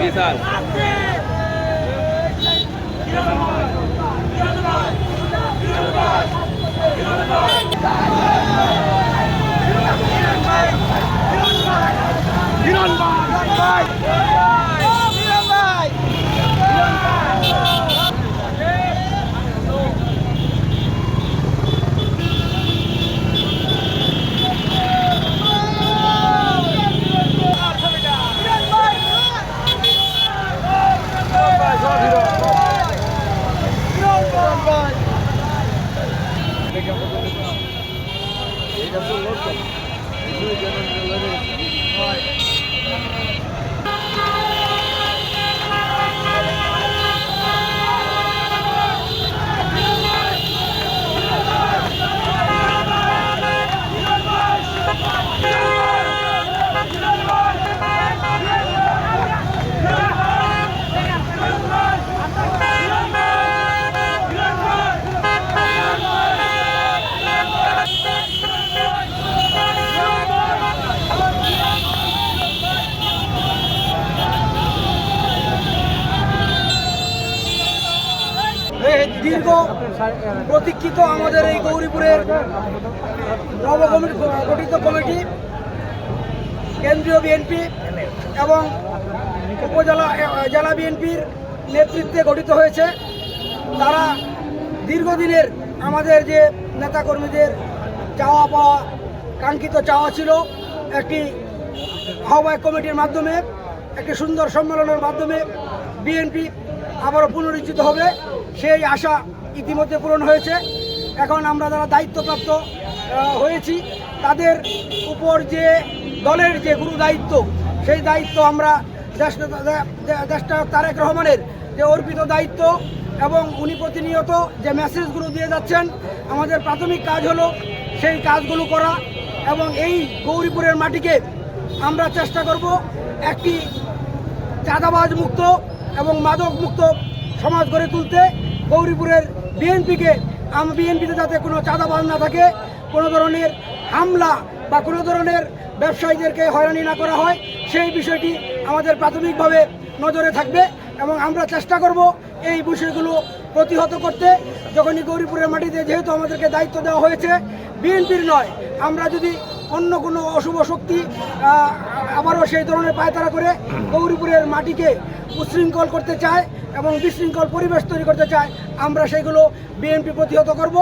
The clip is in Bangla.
Quizás. That's a local. You really get under the living. All right. প্রতীক্ষিত আমাদের এই গৌরীপুরের গঠিত কমিটি, কেন্দ্রীয় বিএনপি এবং উপজেলা জেলা বিএনপির নেতৃত্বে গঠিত হয়েছে। তারা দীর্ঘদিনের আমাদের যে নেতাকর্মীদের চাওয়া পাওয়া, কাঙ্ক্ষিত চাওয়া ছিল, একটি আহ্বায়ক কমিটির মাধ্যমে, একটি সুন্দর সম্মেলনের মাধ্যমে বিএনপি আবারও পুনরুজ্জিত হবে। সেই আশা ইতিমধ্যে পূরণ হয়েছে। এখন আমরা যারা দায়িত্বপ্রাপ্ত হয়েছি, তাদের উপর যে দলের যে গুরু দায়িত্ব, সেই দায়িত্ব আমরা দেশটা তারেক রহমানের যে অর্পিত দায়িত্ব এবং উনি প্রতিনিয়ত যে মেসেজগুলো দিয়ে যাচ্ছেন, আমাদের প্রাথমিক কাজ হলো সেই কাজগুলো করা এবং এই গৌরীপুরের মাটিকে আমরা চেষ্টা করব একটি চাঁদাবাজ মুক্ত এবং মাদক মুক্ত সমাজ গড়ে তুলতে। গৌরীপুরের বিএনপিকে বিএনপিতে যাতে কোনো চাঁদাবাজ না থাকে, কোনো ধরনের হামলা বা কোনো ধরনের ব্যবসায়ীদেরকে হয়রানি না করা হয়, সেই বিষয়টি আমাদের প্রাথমিকভাবে নজরে থাকবে এবং আমরা চেষ্টা করব এই বিষয়গুলো প্রতিহত করতে। যখনই গৌরীপুরের মাটিতে যেহেতু আমাদেরকে দায়িত্ব দেওয়া হয়েছে, বিএনপির নয়, আমরা যদি অন্য কোনো অশুভ শক্তি আবারও সেই ধরনের পায়তারা করে গৌরীপুরের মাটিকে উচ্ছৃঙ্খল করতে চায় এবং বিশৃঙ্খল পরিবেশ তৈরি করতে চায় আমরা সেগুলো বিএনপি প্রতিহত করব